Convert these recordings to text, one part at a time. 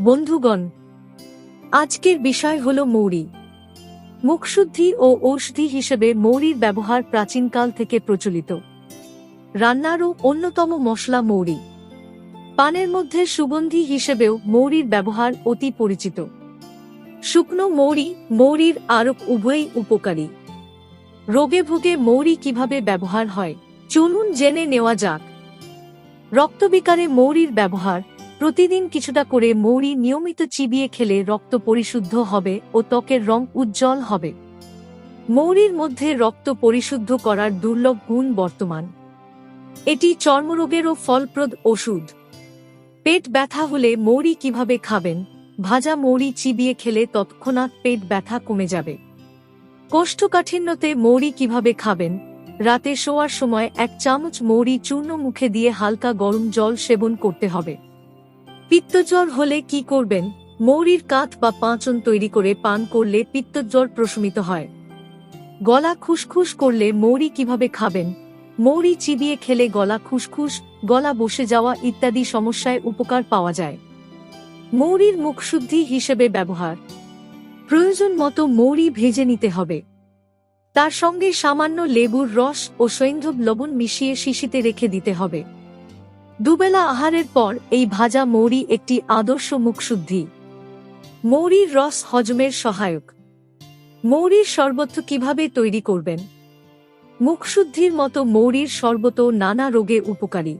বন্ধুগণ, আজকের বিষয় হল মৌরি। মুখশুদ্ধি ও ঔষধি হিসেবে মৌরির ব্যবহার প্রাচীনকাল থেকে প্রচলিত। রান্নারও অন্যতম মশলা মৌরি। পানের মধ্যে সুগন্ধি হিসেবেও মৌরির ব্যবহার অতি পরিচিত। শুকনো মৌরি মৌরির আরোপ উভয়ই উপকারী। রোগে ভোগে মৌরি কীভাবে ব্যবহার হয়, চলুন জেনে নেওয়া যাক। রক্তবিকারে মৌরির ব্যবহার প্রতিদিন কিছুটা করে মৌরি নিয়মিত চিবিয়ে খেলে রক্ত পরিশুদ্ধ হবে ও ত্বকের রং উজ্জ্বল হবে। মৌরির মধ্যে রক্ত পরিশুদ্ধ করার দুর্লভ গুণ বর্তমান। এটি চর্মরোগেরও ফলপ্রদ ওষুধ। পেট ব্যথা হলে মৌরি কীভাবে খাবেন? ভাজা মৌরি চিবিয়ে খেলে তৎক্ষণাৎ পেট ব্যথা কমে যাবে। কোষ্ঠকাঠিন্যতে মৌরি কীভাবে খাবেন? রাতে শোয়ার সময় এক চামচ মৌরি চূর্ণ মুখে দিয়ে হালকা গরম জল সেবন করতে হবে। পিত্তজ্বর হলে কি করবেন? মৌরির কাঠ বা পাঁচন তৈরি করে পান করলে পিত্তজ্বর প্রশমিত হয়। গলা খুসখুস করলে মৌরি কীভাবে খাবেন? মৌরি চিবিয়ে খেলে গলা খুসখুস, গলা বসে যাওয়া ইত্যাদি সমস্যায় উপকার পাওয়া যায়। মৌরির মুখশুদ্ধি হিসেবে ব্যবহার। প্রয়োজন মতো মৌরি ভেজে নিতে হবে। তার সঙ্গে সামান্য লেবুর রস ও সৈন্ধব লবণ মিশিয়ে শিশিতে রেখে দিতে হবে। দুবেলা আহারের পর এই ভাজা মৌরি একটি আদর্শ মুখশুদ্ধি। মৌরির রস হজমের সহায়ক। মৌরির শরবত কীভাবে তৈরি করবেন? মুখশুদ্ধির মতো মৌরির শরবত নানা রোগে উপকারী।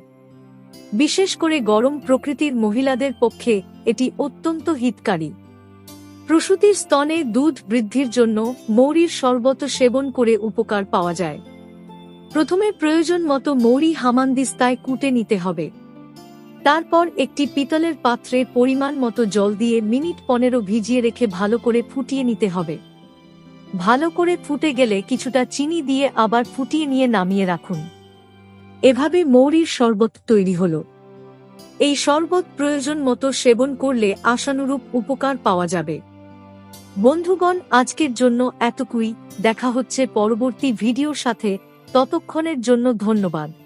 বিশেষ করে গরম প্রকৃতির মহিলাদের পক্ষে এটি অত্যন্ত হিতকারী। প্রসূতির স্তনে দুধ বৃদ্ধির জন্য মৌরির শরবত সেবন করে উপকার পাওয়া যায়। প্রথমে প্রয়োজন মতো মৌরি হামানদিস্তায় কুটে নিতে হবে। তারপর একটি পিতলের পাত্রে পরিমাণ মতো জল দিয়ে মিনিট পনেরো ভিজিয়ে রেখে ভালো করে ফুটিয়ে নিতে হবে। ভালো করে ফুটে গেলে কিছুটা চিনি দিয়ে আবার ফুটিয়ে নিয়ে নামিয়ে রাখুন। এভাবে মৌরির শরবত তৈরি হল। এই শরবত প্রয়োজন মতো সেবন করলে আশানুরূপ উপকার পাওয়া যাবে। বন্ধুগণ, আজকের জন্য এতকুই। দেখা হচ্ছে পরবর্তী ভিডিওর সাথে। ততক্ষণের জন্য ধন্যবাদ।